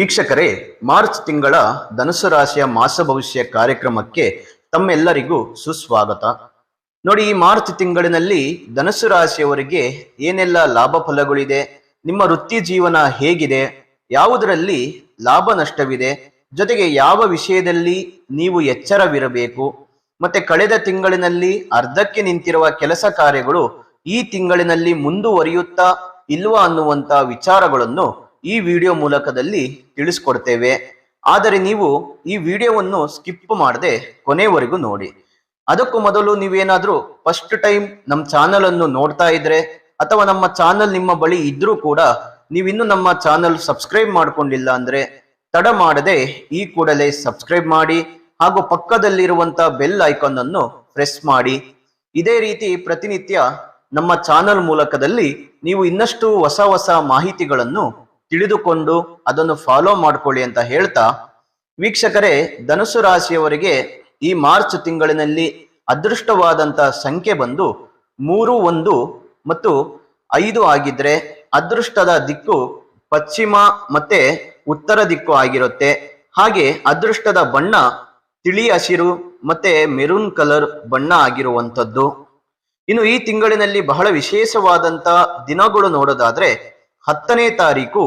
ವೀಕ್ಷಕರೇ, ಮಾರ್ಚ್ ತಿಂಗಳ ಧನುಸು ರಾಶಿಯ ಮಾಸ ಭವಿಷ್ಯ ಕಾರ್ಯಕ್ರಮಕ್ಕೆ ತಮ್ಮೆಲ್ಲರಿಗೂ ಸುಸ್ವಾಗತ. ನೋಡಿ, ಈ ಮಾರ್ಚ್ ತಿಂಗಳಿನಲ್ಲಿ ಧನುಸು ರಾಶಿಯವರಿಗೆ ಏನೆಲ್ಲ ಲಾಭ ಫಲಗಳಿದೆ, ನಿಮ್ಮ ವೃತ್ತಿ ಜೀವನ ಹೇಗಿದೆ, ಯಾವುದರಲ್ಲಿ ಲಾಭ ನಷ್ಟವಿದೆ, ಜೊತೆಗೆ ಯಾವ ವಿಷಯದಲ್ಲಿ ನೀವು ಎಚ್ಚರವಿರಬೇಕು, ಮತ್ತೆ ಕಳೆದ ತಿಂಗಳಿನಲ್ಲಿ ಅರ್ಧಕ್ಕೆ ನಿಂತಿರುವ ಕೆಲಸ ಕಾರ್ಯಗಳು ಈ ತಿಂಗಳಿನಲ್ಲಿ ಮುಂದುವರಿಯುತ್ತಾ ಇಲ್ವಾ ಅನ್ನುವಂತ ವಿಚಾರಗಳನ್ನು ಈ ವಿಡಿಯೋ ಮೂಲಕದಲ್ಲಿ ತಿಳಿಸ್ಕೊಡ್ತೇವೆ. ಆದರೆ ನೀವು ಈ ವಿಡಿಯೋವನ್ನು ಸ್ಕಿಪ್ ಮಾಡದೆ ಕೊನೆವರೆಗೂ ನೋಡಿ. ಅದಕ್ಕೂ ಮೊದಲು ನೀವೇನಾದ್ರೂ ಫಸ್ಟ್ ಟೈಮ್ ನಮ್ಮ ಚಾನಲ್ ಅನ್ನು ನೋಡ್ತಾ ಇದ್ರೆ, ಅಥವಾ ನಮ್ಮ ಚಾನಲ್ ನಿಮ್ಮ ಬಳಿ ಇದ್ರೂ ಕೂಡ ನೀವಿನ್ನೂ ನಮ್ಮ ಚಾನಲ್ ಸಬ್ಸ್ಕ್ರೈಬ್ ಮಾಡ್ಕೊಂಡಿಲ್ಲ ಅಂದ್ರೆ ತಡ ಮಾಡದೆ ಈ ಕೂಡಲೇ ಸಬ್ಸ್ಕ್ರೈಬ್ ಮಾಡಿ, ಹಾಗೂ ಪಕ್ಕದಲ್ಲಿರುವಂತ ಬೆಲ್ ಐಕಾನ್ ಅನ್ನು ಪ್ರೆಸ್ ಮಾಡಿ. ಇದೇ ರೀತಿ ಪ್ರತಿನಿತ್ಯ ನಮ್ಮ ಚಾನಲ್ ಮೂಲಕದಲ್ಲಿ ನೀವು ಇನ್ನಷ್ಟು ಹೊಸ ಹೊಸ ಮಾಹಿತಿಗಳನ್ನು ತಿಳಿದುಕೊಂಡು ಅದನ್ನು ಫಾಲೋ ಮಾಡ್ಕೊಳ್ಳಿ ಅಂತ ಹೇಳ್ತಾ, ವೀಕ್ಷಕರೇ ಧನುಸು ರಾಶಿಯವರಿಗೆ ಈ ಮಾರ್ಚ್ ತಿಂಗಳಿನಲ್ಲಿ ಅದೃಷ್ಟವಾದಂತ ಸಂಖ್ಯೆ ಬಂದು ಮೂರು, ಒಂದು ಮತ್ತು ಐದು ಆಗಿದ್ರೆ ಅದೃಷ್ಟದ ದಿಕ್ಕು ಪಶ್ಚಿಮ ಮತ್ತೆ ಉತ್ತರ ದಿಕ್ಕು ಆಗಿರುತ್ತೆ. ಹಾಗೆ ಅದೃಷ್ಟದ ಬಣ್ಣ ತಿಳಿ ಹಸಿರು ಮತ್ತೆ ಮೆರೂನ್ ಕಲರ್ ಬಣ್ಣ ಆಗಿರುವಂಥದ್ದು. ಇನ್ನು ಈ ತಿಂಗಳಿನಲ್ಲಿ ಬಹಳ ವಿಶೇಷವಾದಂತ ದಿನಗಳು ನೋಡೋದಾದ್ರೆ ಹತ್ತನೇ ತಾರೀಕು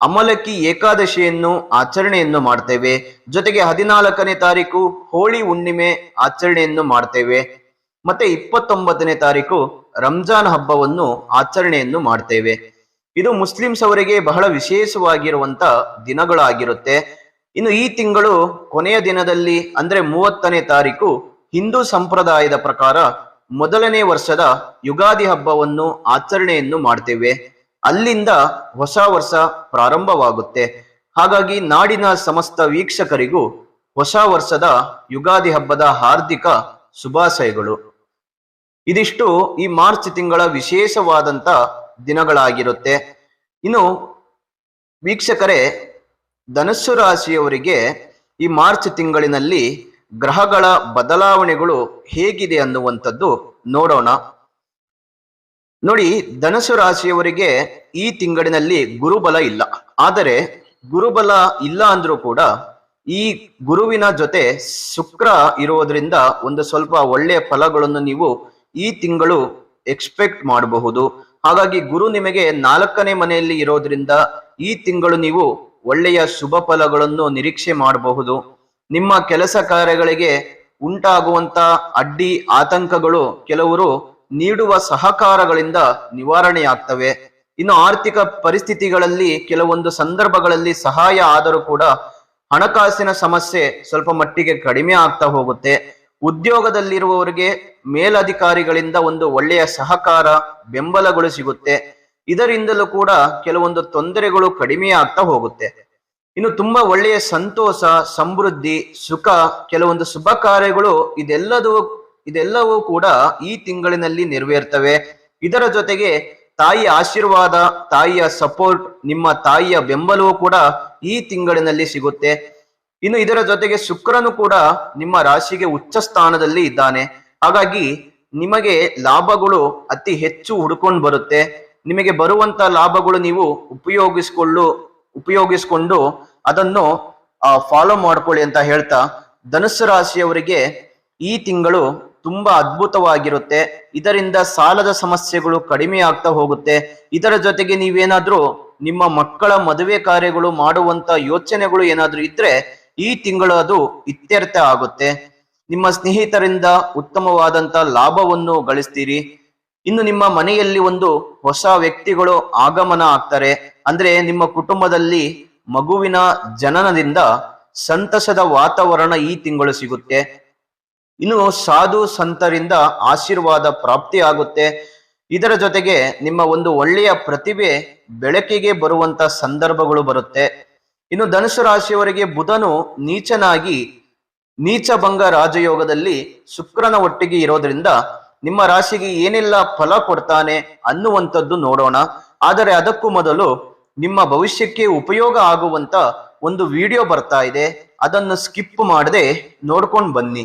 ಅಮಲಕ್ಕಿ ಏಕಾದಶಿಯನ್ನು ಆಚರಣೆಯನ್ನು ಮಾಡ್ತೇವೆ. ಜೊತೆಗೆ ಹದಿನಾಲ್ಕನೇ ತಾರೀಕು ಹೋಳಿ ಹುಣ್ಣಿಮೆ ಆಚರಣೆಯನ್ನು ಮಾಡ್ತೇವೆ. ಮತ್ತೆ ಇಪ್ಪತ್ತೊಂಬತ್ತನೇ ತಾರೀಕು ರಂಜಾನ್ ಹಬ್ಬವನ್ನು ಆಚರಣೆಯನ್ನು ಮಾಡ್ತೇವೆ. ಇದು ಮುಸ್ಲಿಮ್ಸ್ ಅವರಿಗೆ ಬಹಳ ವಿಶೇಷವಾಗಿರುವಂತ ದಿನಗಳಾಗಿರುತ್ತೆ. ಇನ್ನು ಈ ತಿಂಗಳು ಕೊನೆಯ ದಿನದಲ್ಲಿ ಅಂದ್ರೆ ಮೂವತ್ತನೇ ತಾರೀಕು ಹಿಂದೂ ಸಂಪ್ರದಾಯದ ಪ್ರಕಾರ ಮೊದಲನೇ ವರ್ಷದ ಯುಗಾದಿ ಹಬ್ಬವನ್ನು ಆಚರಣೆಯನ್ನು ಮಾಡ್ತೇವೆ. ಅಲ್ಲಿಂದ ಹೊಸ ವರ್ಷ ಪ್ರಾರಂಭವಾಗುತ್ತೆ. ಹಾಗಾಗಿ ನಾಡಿನ ಸಮಸ್ತ ವೀಕ್ಷಕರಿಗೂ ಹೊಸ ವರ್ಷದ ಯುಗಾದಿ ಹಬ್ಬದ ಹಾರ್ದಿಕ ಶುಭಾಶಯಗಳು. ಇದಿಷ್ಟು ಈ ಮಾರ್ಚ್ ತಿಂಗಳ ವಿಶೇಷವಾದಂತ ದಿನಗಳಾಗಿರುತ್ತೆ. ಇನ್ನು ವೀಕ್ಷಕರೇ, ಧನಸ್ಸು ರಾಶಿಯವರಿಗೆ ಈ ಮಾರ್ಚ್ ತಿಂಗಳಿನಲ್ಲಿ ಗ್ರಹಗಳ ಬದಲಾವಣೆಗಳು ಹೇಗಿದೆ ಅನ್ನುವಂಥದ್ದು ನೋಡೋಣ. ನೋಡಿ, ಧನಸು ರಾಶಿಯವರಿಗೆ ಈ ತಿಂಗಳಿನಲ್ಲಿ ಗುರುಬಲ ಇಲ್ಲ. ಆದರೆ ಗುರುಬಲ ಇಲ್ಲ ಅಂದ್ರೂ ಕೂಡ ಈ ಗುರುವಿನ ಜೊತೆ ಶುಕ್ರ ಇರೋದ್ರಿಂದ ಒಂದು ಸ್ವಲ್ಪ ಒಳ್ಳೆಯ ಫಲಗಳನ್ನು ನೀವು ಈ ತಿಂಗಳು ಎಕ್ಸ್ಪೆಕ್ಟ್ ಮಾಡಬಹುದು. ಹಾಗಾಗಿ ಗುರು ನಿಮಗೆ ನಾಲ್ಕನೇ ಮನೆಯಲ್ಲಿ ಇರೋದ್ರಿಂದ ಈ ತಿಂಗಳು ನೀವು ಒಳ್ಳೆಯ ಶುಭ ಫಲಗಳನ್ನು ನಿರೀಕ್ಷೆ ಮಾಡಬಹುದು. ನಿಮ್ಮ ಕೆಲಸ ಕಾರ್ಯಗಳಿಗೆ ಉಂಟಾಗುವಂತ ಅಡ್ಡಿ ಆತಂಕಗಳು ಕೆಲವರು ನೀಡುವ ಸಹಕಾರಗಳಿಂದ ನಿವಾರಣೆಯಾಗ್ತವೆ. ಇನ್ನು ಆರ್ಥಿಕ ಪರಿಸ್ಥಿತಿಗಳಲ್ಲಿ ಕೆಲವೊಂದು ಸಂದರ್ಭಗಳಲ್ಲಿ ಸಹಾಯ ಆದರೂ ಕೂಡ ಹಣಕಾಸಿನ ಸಮಸ್ಯೆ ಸ್ವಲ್ಪ ಮಟ್ಟಿಗೆ ಕಡಿಮೆ ಆಗ್ತಾ ಹೋಗುತ್ತೆ. ಉದ್ಯೋಗದಲ್ಲಿರುವವರಿಗೆ ಮೇಲಧಿಕಾರಿಗಳಿಂದ ಒಂದು ಒಳ್ಳೆಯ ಸಹಕಾರ ಬೆಂಬಲಗಳು ಸಿಗುತ್ತೆ. ಇದರಿಂದಲೂ ಕೂಡ ಕೆಲವೊಂದು ತೊಂದರೆಗಳು ಕಡಿಮೆ ಆಗ್ತಾ ಹೋಗುತ್ತೆ. ಇನ್ನು ತುಂಬಾ ಒಳ್ಳೆಯ ಸಂತೋಷ, ಸಮೃದ್ಧಿ, ಸುಖ, ಕೆಲವೊಂದು ಶುಭ ಕಾರ್ಯಗಳು ಇದೆಲ್ಲದೂ ಇದೆಲ್ಲವೂ ಕೂಡ ಈ ತಿಂಗಳಿನಲ್ಲಿ ನೆರವೇರ್ತವೆ. ಇದರ ಜೊತೆಗೆ ತಾಯಿಯ ಆಶೀರ್ವಾದ, ತಾಯಿಯ ಸಪೋರ್ಟ್ ನಿಮ್ಮ ತಾಯಿಯ ಬೆಂಬಲವೂ ಕೂಡ ಈ ತಿಂಗಳಿನಲ್ಲಿ ಸಿಗುತ್ತೆ. ಇನ್ನು ಇದರ ಜೊತೆಗೆ ಶುಕ್ರನು ಕೂಡ ನಿಮ್ಮ ರಾಶಿಗೆ ಉಚ್ಚ ಸ್ಥಾನದಲ್ಲಿ ಇದ್ದಾನೆ. ಹಾಗಾಗಿ ನಿಮಗೆ ಲಾಭಗಳು ಅತಿ ಹೆಚ್ಚು ಹುಡ್ಕೊಂಡು ಬರುತ್ತೆ. ನಿಮಗೆ ಬರುವಂತ ಲಾಭಗಳು ನೀವು ಉಪಯೋಗಿಸಿಕೊಳ್ಳು, ಉಪಯೋಗಿಸ್ಕೊಂಡು ಅದನ್ನು ಫಾಲೋ ಮಾಡ್ಕೊಳ್ಳಿ ಅಂತ ಹೇಳ್ತಾ ಧನುಸ್ಸು ರಾಶಿಯವರಿಗೆ ಈ ತಿಂಗಳು ತುಂಬಾ ಅದ್ಭುತವಾಗಿರುತ್ತೆ. ಇದರಿಂದ ಸಾಲದ ಸಮಸ್ಯೆಗಳು ಕಡಿಮೆ ಆಗ್ತಾ ಹೋಗುತ್ತೆ. ಇದರ ಜೊತೆಗೆ ನೀವೇನಾದ್ರೂ ನಿಮ್ಮ ಮಕ್ಕಳ ಮದುವೆ ಕಾರ್ಯಗಳು ಮಾಡುವಂತ ಯೋಚನೆಗಳು ಏನಾದ್ರೂ ಇದ್ರೆ ಈ ತಿಂಗಳು ಅದು ಇತ್ಯರ್ಥ ಆಗುತ್ತೆ. ನಿಮ್ಮ ಸ್ನೇಹಿತರಿಂದ ಉತ್ತಮವಾದಂತ ಲಾಭವನ್ನು ಗಳಿಸ್ತೀರಿ. ಇನ್ನು ನಿಮ್ಮ ಮನೆಯಲ್ಲಿ ಒಂದು ಹೊಸ ವ್ಯಕ್ತಿಗಳು ಆಗಮನ ಆಗ್ತಾರೆ. ಅಂದ್ರೆ ನಿಮ್ಮ ಕುಟುಂಬದಲ್ಲಿ ಮಗುವಿನ ಜನನದಿಂದ ಸಂತಸದ ವಾತಾವರಣ ಈ ತಿಂಗಳು ಸಿಗುತ್ತೆ. ಇನ್ನು ಸಾಧು ಸಂತರಿಂದ ಆಶೀರ್ವಾದ ಪ್ರಾಪ್ತಿ ಆಗುತ್ತೆ ಇದರ ಜೊತೆಗೆ ನಿಮ್ಮ ಒಂದು ಒಳ್ಳೆಯ ಪ್ರತಿಭೆ ಬೆಳಕಿಗೆ ಬರುವಂತ ಸಂದರ್ಭಗಳು ಬರುತ್ತೆ. ಇನ್ನು ಧನುಸು ರಾಶಿಯವರಿಗೆ ಬುಧನು ನೀಚನಾಗಿ ನೀಚಭಂಗ ರಾಜಯೋಗದಲ್ಲಿ ಶುಕ್ರನ ಒಟ್ಟಿಗೆ ಇರೋದ್ರಿಂದ ನಿಮ್ಮ ರಾಶಿಗೆ ಏನೆಲ್ಲ ಫಲ ಕೊಡ್ತಾನೆ ಅನ್ನುವಂಥದ್ದು ನೋಡೋಣ. ಆದರೆ ಅದಕ್ಕೂ ಮೊದಲು ನಿಮ್ಮ ಭವಿಷ್ಯಕ್ಕೆ ಉಪಯೋಗ ಆಗುವಂತ ಒಂದು ವಿಡಿಯೋ ಬರ್ತಾ ಇದೆ. ಅದನ್ನು ಸ್ಕಿಪ್ ಮಾಡದೆ ನೋಡ್ಕೊಂಡು ಬನ್ನಿ.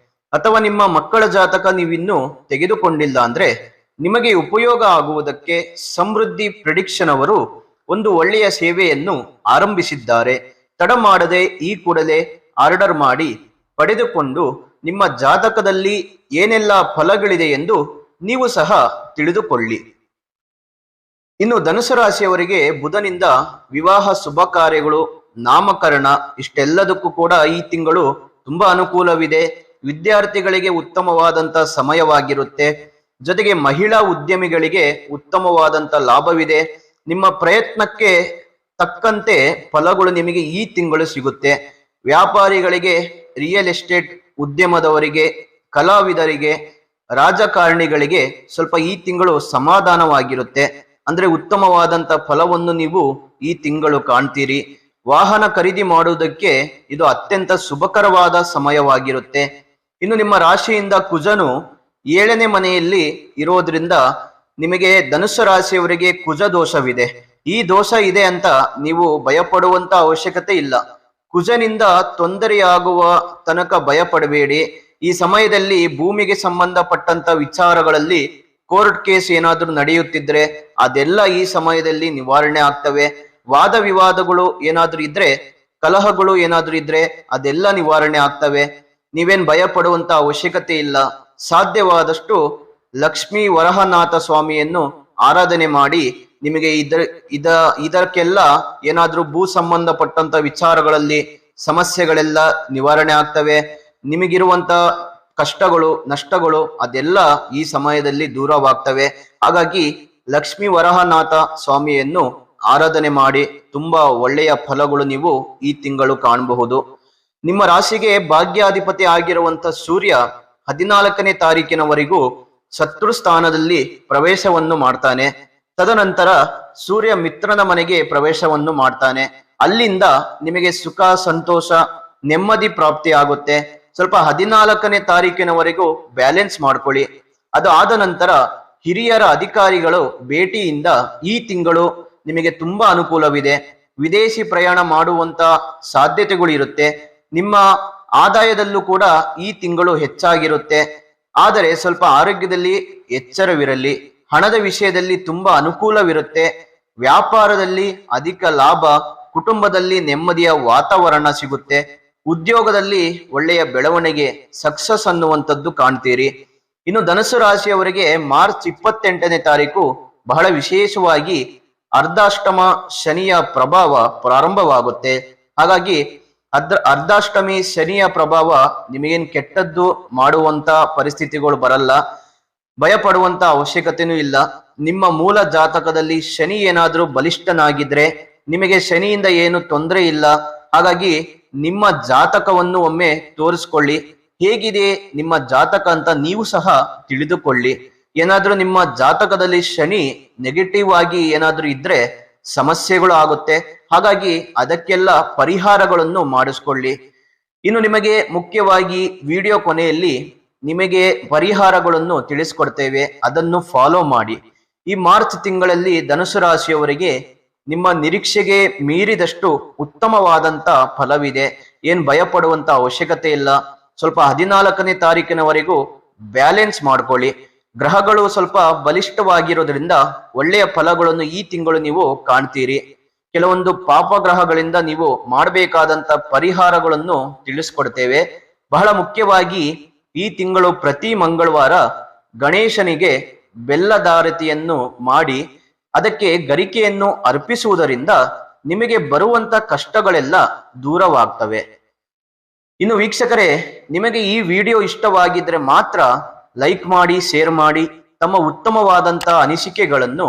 ಅಥವಾ ನಿಮ್ಮ ಮಕ್ಕಳ ಜಾತಕ ನೀವಿನ್ನು ತೆಗೆದುಕೊಂಡಿಲ್ಲ ಅಂದ್ರೆ ನಿಮಗೆ ಉಪಯೋಗ ಆಗುವುದಕ್ಕೆ ಸಮೃದ್ಧಿ ಪ್ರೆಡಿಕ್ಷನ್ ಅವರು ಒಂದು ಒಳ್ಳೆಯ ಸೇವೆಯನ್ನು ಆರಂಭಿಸಿದ್ದಾರೆ. ತಡ ಮಾಡದೆ ಈ ಕೂಡಲೇ ಆರ್ಡರ್ ಮಾಡಿ ಪಡೆದುಕೊಂಡು ನಿಮ್ಮ ಜಾತಕದಲ್ಲಿ ಏನೆಲ್ಲ ಫಲಗಳಿದೆ ಎಂದು ನೀವು ಸಹ ತಿಳಿದುಕೊಳ್ಳಿ. ಇನ್ನು ಧನುಸು ರಾಶಿಯವರಿಗೆ ಬುಧನಿಂದ ವಿವಾಹ ಶುಭ ಕಾರ್ಯಗಳು, ನಾಮಕರಣ ಇಷ್ಟೆಲ್ಲದಕ್ಕೂ ಕೂಡ ಈ ತಿಂಗಳು ತುಂಬಾ ಅನುಕೂಲವಿದೆ. ವಿದ್ಯಾರ್ಥಿಗಳಿಗೆ ಉತ್ತಮವಾದಂತ ಸಮಯವಾಗಿರುತ್ತೆ. ಜೊತೆಗೆ ಮಹಿಳಾ ಉದ್ಯಮಿಗಳಿಗೆ ಉತ್ತಮವಾದಂತ ಲಾಭವಿದೆ. ನಿಮ್ಮ ಪ್ರಯತ್ನಕ್ಕೆ ತಕ್ಕಂತೆ ಫಲಗಳು ನಿಮಗೆ ಈ ತಿಂಗಳು ಸಿಗುತ್ತೆ. ವ್ಯಾಪಾರಿಗಳಿಗೆ ರಿಯಲ್ ಎಸ್ಟೇಟ್ ಉದ್ಯಮದವರಿಗೆ, ಕಲಾವಿದರಿಗೆ, ರಾಜಕಾರಣಿಗಳಿಗೆ ಸ್ವಲ್ಪ ಈ ತಿಂಗಳು ಸಮಾಧಾನವಾಗಿರುತ್ತೆ. ಅಂದ್ರೆ ಉತ್ತಮವಾದಂತ ಫಲವನ್ನು ನೀವು ಈ ತಿಂಗಳು ಕಾಣ್ತೀರಿ. ವಾಹನ ಖರೀದಿ ಮಾಡುವುದಕ್ಕೆ ಇದು ಅತ್ಯಂತ ಶುಭಕರವಾದ ಸಮಯವಾಗಿರುತ್ತೆ. ಇನ್ನು ನಿಮ್ಮ ರಾಶಿಯಿಂದ ಕುಜನು ಏಳನೇ ಮನೆಯಲ್ಲಿ ಇರೋದ್ರಿಂದ ನಿಮಗೆ ಧನುಸ್ಸು ರಾಶಿಯವರಿಗೆ ಕುಜ ದೋಷವಿದೆ. ಈ ದೋಷ ಇದೆ ಅಂತ ನೀವು ಭಯಪಡುವಂತ ಅವಶ್ಯಕತೆ ಇಲ್ಲ. ಕುಜನಿಂದ ತೊಂದರೆಯಾಗುವ ತನಕ ಭಯಪಡಬೇಡಿ. ಈ ಸಮಯದಲ್ಲಿ ಭೂಮಿಗೆ ಸಂಬಂಧಪಟ್ಟಂತ ವಿಚಾರಗಳಲ್ಲಿ ಕೋರ್ಟ್ ಕೇಸ್ ಏನಾದ್ರೂ ನಡೆಯುತ್ತಿದ್ರೆ ಅದೆಲ್ಲ ಈ ಸಮಯದಲ್ಲಿ ನಿವಾರಣೆ ಆಗ್ತವೆ. ವಾದ ವಿವಾದಗಳು ಏನಾದರೂ ಇದ್ರೆ, ಕಲಹಗಳು ಏನಾದ್ರೂ ಇದ್ರೆ ಅದೆಲ್ಲ ನಿವಾರಣೆ ಆಗ್ತವೆ. ನೀವೇನ್ ಭಯ ಪಡುವಂತ ಅವಶ್ಯಕತೆ ಇಲ್ಲ. ಸಾಧ್ಯವಾದಷ್ಟು ಲಕ್ಷ್ಮೀ ವರಹನಾಥ ಸ್ವಾಮಿಯನ್ನು ಆರಾಧನೆ ಮಾಡಿ ನಿಮಗೆ ಇದರ ಇದ, ಇದಕ್ಕೆಲ್ಲ ಏನಾದ್ರೂ ಭೂ ಸಂಬಂಧಪಟ್ಟಂತ ವಿಚಾರಗಳಲ್ಲಿ ಸಮಸ್ಯೆಗಳೆಲ್ಲ ನಿವಾರಣೆ ಆಗ್ತವೆ. ನಿಮಗಿರುವಂತ ಕಷ್ಟಗಳು, ನಷ್ಟಗಳು ಅದೆಲ್ಲ ಈ ಸಮಯದಲ್ಲಿ ದೂರವಾಗ್ತವೆ. ಹಾಗಾಗಿ ಲಕ್ಷ್ಮೀ ವರಹನಾಥ ಸ್ವಾಮಿಯನ್ನು ಆರಾಧನೆ ಮಾಡಿ ತುಂಬಾ ಒಳ್ಳೆಯ ಫಲಗಳು ನೀವು ಈ ತಿಂಗಳು ಕಾಣಬಹುದು. ನಿಮ್ಮ ರಾಶಿಗೆ ಭಾಗ್ಯಾಧಿಪತಿ ಆಗಿರುವಂತ ಸೂರ್ಯ ಹದಿನಾಲ್ಕನೇ ತಾರೀಕಿನವರೆಗೂ ಶತ್ರು ಸ್ಥಾನದಲ್ಲಿ ಪ್ರವೇಶವನ್ನು ಮಾಡ್ತಾನೆ. ತದನಂತರ ಸೂರ್ಯ ಮಿತ್ರನ ಮನೆಗೆ ಪ್ರವೇಶವನ್ನು ಮಾಡ್ತಾನೆ. ಅಲ್ಲಿಂದ ನಿಮಗೆ ಸುಖ, ಸಂತೋಷ, ನೆಮ್ಮದಿ ಪ್ರಾಪ್ತಿ ಆಗುತ್ತೆ. ಸ್ವಲ್ಪ ಹದಿನಾಲ್ಕನೇ ತಾರೀಕಿನವರೆಗೂ ಬ್ಯಾಲೆನ್ಸ್ ಮಾಡ್ಕೊಳ್ಳಿ. ಅದು ಆದ ನಂತರ ಹಿರಿಯರ ಅಧಿಕಾರಿಗಳು ಭೇಟಿಯಿಂದ ಈ ತಿಂಗಳು ನಿಮಗೆ ತುಂಬಾ ಅನುಕೂಲವಿದೆ. ವಿದೇಶಿ ಪ್ರಯಾಣ ಮಾಡುವಂತ ಸಾಧ್ಯತೆಗಳು ಇರುತ್ತೆ ನಿಮ್ಮ ಆದಾಯದಲ್ಲೂ ಕೂಡ ಈ ತಿಂಗಳು ಹೆಚ್ಚಾಗಿರುತ್ತೆ. ಆದರೆ ಸ್ವಲ್ಪ ಆರೋಗ್ಯದಲ್ಲಿ ಎಚ್ಚರವಿರಲಿ. ಹಣದ ವಿಷಯದಲ್ಲಿ ತುಂಬಾ ಅನುಕೂಲವಿರುತ್ತೆ. ವ್ಯಾಪಾರದಲ್ಲಿ ಅಧಿಕ ಲಾಭ, ಕುಟುಂಬದಲ್ಲಿ ನೆಮ್ಮದಿಯ ವಾತಾವರಣ ಸಿಗುತ್ತೆ. ಉದ್ಯೋಗದಲ್ಲಿ ಒಳ್ಳೆಯ ಬೆಳವಣಿಗೆ ಸಕ್ಸಸ್ ಅನ್ನುವಂಥದ್ದು ಕಾಣ್ತೀರಿ. ಇನ್ನು ಧನಸು ರಾಶಿಯವರಿಗೆ ಮಾರ್ಚ್ ಇಪ್ಪತ್ತೆಂಟನೇ ತಾರೀಕು ಬಹಳ ವಿಶೇಷವಾಗಿ ಅರ್ಧಾಷ್ಟಮ ಶನಿಯ ಪ್ರಭಾವ ಪ್ರಾರಂಭವಾಗುತ್ತೆ. ಹಾಗಾಗಿ ಅರ್ಧ, ಅರ್ಧಾಷ್ಟಮಿ ಶನಿಯ ಪ್ರಭಾವ ನಿಮಗೇನ್ ಕೆಟ್ಟದ್ದು ಮಾಡುವಂತ ಪರಿಸ್ಥಿತಿಗಳು ಬರಲ್ಲ. ಭಯ ಪಡುವಂತ ಅವಶ್ಯಕತೆನೂ ಇಲ್ಲ. ನಿಮ್ಮ ಮೂಲ ಜಾತಕದಲ್ಲಿ ಶನಿ ಏನಾದ್ರೂ ಬಲಿಷ್ಠನಾಗಿದ್ರೆ ನಿಮಗೆ ಶನಿಯಿಂದ ಏನು ತೊಂದರೆ ಇಲ್ಲ. ಹಾಗಾಗಿ ನಿಮ್ಮ ಜಾತಕವನ್ನು ಒಮ್ಮೆ ತೋರಿಸ್ಕೊಳ್ಳಿ. ಹೇಗಿದೆ ನಿಮ್ಮ ಜಾತಕ ಅಂತ ನೀವು ಸಹ ತಿಳಿದುಕೊಳ್ಳಿ. ಏನಾದ್ರೂ ನಿಮ್ಮ ಜಾತಕದಲ್ಲಿ ಶನಿ ನೆಗೆಟಿವ್ ಆಗಿ ಏನಾದ್ರೂ ಇದ್ರೆ ಸಮಸ್ಯೆಗಳು ಆಗುತ್ತೆ. ಹಾಗಾಗಿ ಅದಕ್ಕೆಲ್ಲ ಪರಿಹಾರಗಳನ್ನು ಮಾಡಿಸ್ಕೊಳ್ಳಿ. ಇನ್ನು ನಿಮಗೆ ಮುಖ್ಯವಾಗಿ ವಿಡಿಯೋ ಕೊನೆಯಲ್ಲಿ ನಿಮಗೆ ಪರಿಹಾರಗಳನ್ನು ತಿಳಿಸ್ಕೊಡ್ತೇವೆ. ಅದನ್ನು ಫಾಲೋ ಮಾಡಿ. ಈ ಮಾರ್ಚ್ ತಿಂಗಳಲ್ಲಿ ಧನುಸು ರಾಶಿಯವರಿಗೆ ನಿಮ್ಮ ನಿರೀಕ್ಷೆಗೆ ಮೀರಿದಷ್ಟು ಉತ್ತಮವಾದಂತ ಫಲವಿದೆ. ಏನ್ ಭಯಪಡುವಂತ ಅವಶ್ಯಕತೆ ಇಲ್ಲ. ಸ್ವಲ್ಪ ಹದಿನಾಲ್ಕನೇ ತಾರೀಕಿನವರೆಗೂ ಬ್ಯಾಲೆನ್ಸ್ ಮಾಡ್ಕೊಳ್ಳಿ. ಗ್ರಹಗಳು ಸ್ವಲ್ಪ ಬಲಿಷ್ಠವಾಗಿರೋದ್ರಿಂದ ಒಳ್ಳೆಯ ಫಲಗಳನ್ನು ಈ ತಿಂಗಳು ನೀವು ಕಾಣ್ತೀರಿ. ಕೆಲವೊಂದು ಪಾಪಗ್ರಹಗಳಿಂದ ನೀವು ಮಾಡಬೇಕಾದಂತ ಪರಿಹಾರಗಳನ್ನು ತಿಳಿಸ್ಕೊಡ್ತೇವೆ. ಬಹಳ ಮುಖ್ಯವಾಗಿ ಈ ತಿಂಗಳು ಪ್ರತಿ ಮಂಗಳವಾರ ಗಣೇಶನಿಗೆ ಬೆಲ್ಲದಾರತಿಯನ್ನು ಮಾಡಿ, ಅದಕ್ಕೆ ಗರಿಕೆಯನ್ನು ಅರ್ಪಿಸುವುದರಿಂದ ನಿಮಗೆ ಬರುವಂತ ಕಷ್ಟಗಳೆಲ್ಲ ದೂರವಾಗ್ತವೆ. ಇನ್ನು ವೀಕ್ಷಕರೇ, ನಿಮಗೆ ಈ ವಿಡಿಯೋ ಇಷ್ಟವಾಗಿದ್ರೆ ಮಾತ್ರ ಲೈಕ್ ಮಾಡಿ, ಶೇರ್ ಮಾಡಿ, ತಮ್ಮ ಉತ್ತಮವಾದಂತಹ ಅನಿಸಿಕೆಗಳನ್ನು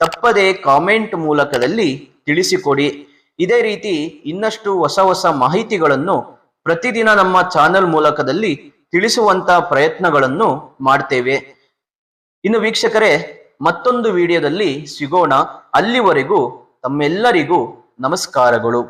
ತಪ್ಪದೇ ಕಾಮೆಂಟ್ ಮೂಲಕದಲ್ಲಿ ತಿಳಿಸಿಕೊಡಿ. ಇದೇ ರೀತಿ ಇನ್ನಷ್ಟು ಹೊಸ ಹೊಸ ಮಾಹಿತಿಗಳನ್ನು ಪ್ರತಿದಿನ ನಮ್ಮ ಚಾನೆಲ್ ಮೂಲಕದಲ್ಲಿ ತಿಳಿಸುವಂತ ಪ್ರಯತ್ನಗಳನ್ನು ಮಾಡ್ತೇವೆ. ಇನ್ನು ವೀಕ್ಷಕರೇ, ಮತ್ತೊಂದು ವಿಡಿಯೋದಲ್ಲಿ ಸಿಗೋಣ. ಅಲ್ಲಿವರೆಗೂ ತಮ್ಮೆಲ್ಲರಿಗೂ ನಮಸ್ಕಾರಗಳು.